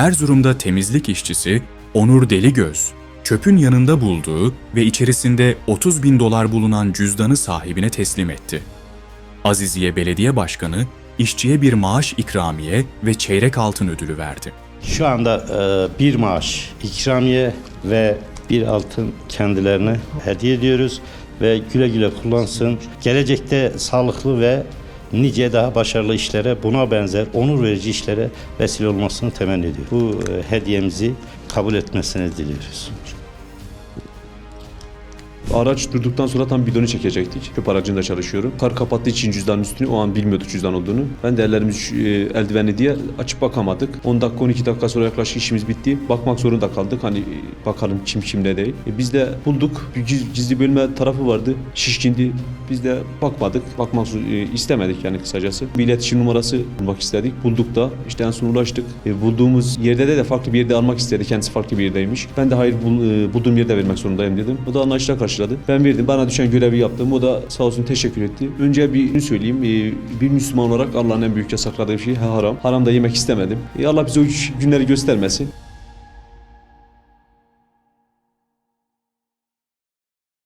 Erzurum'da temizlik işçisi Onur Deligöz, çöpün yanında bulduğu ve içerisinde 30 bin dolar bulunan cüzdanı sahibine teslim etti. Aziziye Belediye Başkanı, işçiye bir maaş ikramiye ve çeyrek altın ödülü verdi. Şu anda e, bir maaş, ikramiye ve bir altın kendilerine hediye ediyoruz ve güle güle kullansın. Gelecekte sağlıklı ve nice daha başarılı işlere, buna benzer onur verici işlere vesile olmasını temenni ediyorum. Bu e, hediyemizi kabul etmesini diliyoruz. Araç durduktan sonra tam bidonu çekecektik. Çöp aracında çalışıyorum. Kar kapattığı için cüzdanın üstünü o an bilmiyorduk cüzdan olduğunu. Ben de ellerimiz e, diye açıp bakamadık. 10 dakika 12 dakika sonra yaklaşık işimiz bitti. Bakmak zorunda kaldık. Hani e, bakalım kim kimde değil. E, biz de bulduk. Bir giz- gizli bölme tarafı vardı. Şişkindi. Biz de bakmadık. Bakmak e, istemedik yani kısacası. Bir iletişim numarası bulmak istedik. Bulduk da. İşte en son ulaştık. E, bulduğumuz yerde de, de farklı bir yerde almak istedi. Kendisi farklı bir yerdeymiş. Ben de hayır bul, e, bulduğum yerde vermek zorundayım dedim. O da anlayışla karşıladı. Ben verdim. Bana düşen görevi yaptım. O da sağ olsun teşekkür etti. Önce bir söyleyeyim. E, bir Müslüman olarak Allah'ın en büyük yasakladığı şey haram. Haram da yemek istemedim. E, Allah bize o günleri göstermesin.